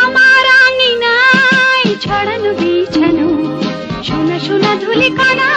আমার নাই ছড়ানো বিছানো সোনা সোনা ধুলি কণা